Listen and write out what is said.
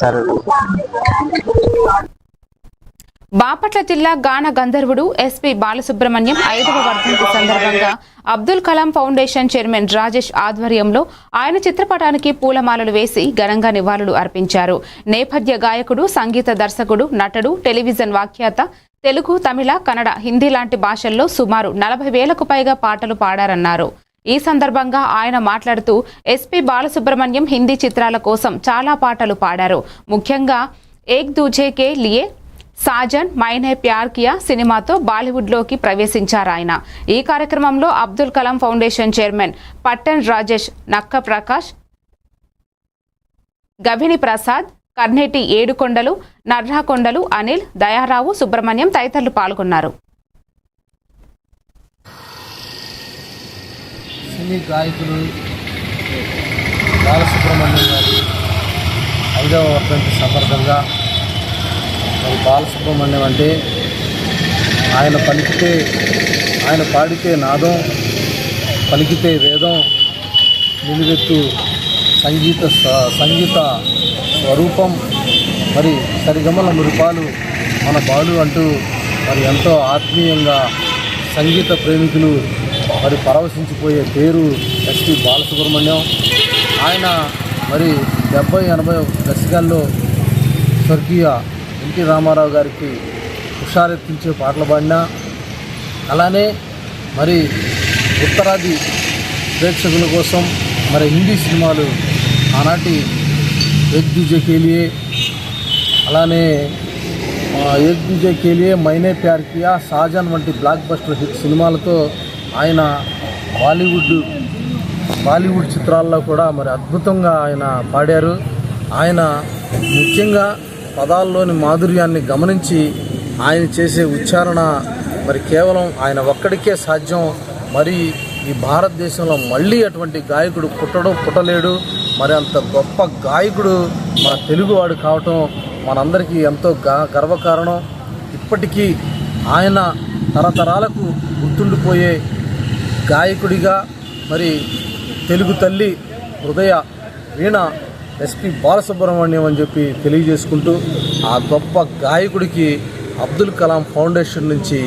సరే బాపట్ల జిల్లా గాన గంధర్వుడు ఎస్పీ బాలసుబ్రహ్మణ్యం ఐదవ వర్ధంతి సందర్భంగా అబ్దుల్ కలాం ఫౌండేషన్ చైర్మన్ రాజేష్ ఆధ్వర్యంలో ఆయన చిత్రపటానికి పూలమాలలు వేసి ఘనంగా నివాళులు అర్పించారు. నేపథ్య గాయకుడు సంగీత దర్శకుడు నటుడు టెలివిజన్ వ్యాఖ్యాత తెలుగు తమిళ కన్నడ హిందీ లాంటి భాషల్లో సుమారు నలభై వేలకు పైగా పాటలు పాడారన్నారు. ఈ సందర్భంగా ఆయన మాట్లాడుతూ ఎస్పీ బాలసుబ్రహ్మణ్యం హిందీ చిత్రాల కోసం చాలా పాటలు పాడారు. ముఖ్యంగా ఏక్ దూజే కే లియే సాజన్ మైనే ప్యార్ కియా సినిమాతో బాలీవుడ్లోకి ప్రవేశించారు ఆయన. ఈ కార్యక్రమంలో అబ్దుల్ కలాం ఫౌండేషన్ చైర్మన్ పట్టణ్ రాజేష్ నక్క ప్రకాష్ గభిని ప్రసాద్ కర్నేటి ఏడుకొండలు నర్రాకొండలు అనిల్ దయారావు సుబ్రహ్మణ్యం తదితరులు పాల్గొన్నారు. సినీ గాయకులు బాలసుబ్రహ్మణ్యం గారి ఐదవ వర్ధంతి సందర్భంగా మరి బాలసుబ్రహ్మణ్యం అంటే ఆయన పలికితే ఆయన పాడితే నాదం పలికితే వేదం నిలువెత్తు సంగీత సంగీత స్వరూపం మరి సరిగమల మృపాలు మన బాలు అంటూ మరి ఎంతో ఆత్మీయంగా సంగీత ప్రేమికులు మరి పరవశించిపోయే పేరు ఎస్పి బాలసుబ్రహ్మణ్యం. ఆయన మరి డెబ్బై ఎనభై దశకాల్లో స్వర్గీయ ఎన్టీ రామారావు గారికి హుషారెత్తించే పాటలు పాడినా. అలానే మరి ఉత్తరాది ప్రేక్షకుల కోసం మరి హిందీ సినిమాలు ఆనాటి ఏక్ దూజే కేలియే అలానే ఆ, ఏక్ కేలియే మైనే ప్యార్ కియా షాజాన్ వంటి బ్లాక్ బస్టర్ హిట్ సినిమాలతో ఆయన బాలీవుడ్ బాలీవుడ్ చిత్రాల్లో కూడా మరి అద్భుతంగా ఆయన పాడారు. ఆయన ముఖ్యంగా పదాల్లోని మాధుర్యాన్ని గమనించి ఆయన చేసే ఉచ్చారణ మరి కేవలం ఆయన ఒక్కడికే సాధ్యం. మరి ఈ భారతదేశంలో మళ్ళీ అటువంటి గాయకుడు పుట్టడం పుట్టలేడు. మరి అంత గొప్ప గాయకుడు మన తెలుగువాడు కావటం మనందరికీ ఎంతో గా గర్వకారణం. ఇప్పటికీ ఆయన తరతరాలకు గుర్తుండిపోయే గాయకుడిగా మరి తెలుగు తల్లి హృదయ వీణ ఎస్పి బాలసుబ్రహ్మణ్యం అని చెప్పి తెలియజేసుకుంటూ ఆ గొప్ప గాయకుడికి అబ్దుల్ కలాం ఫౌండేషన్ నుంచి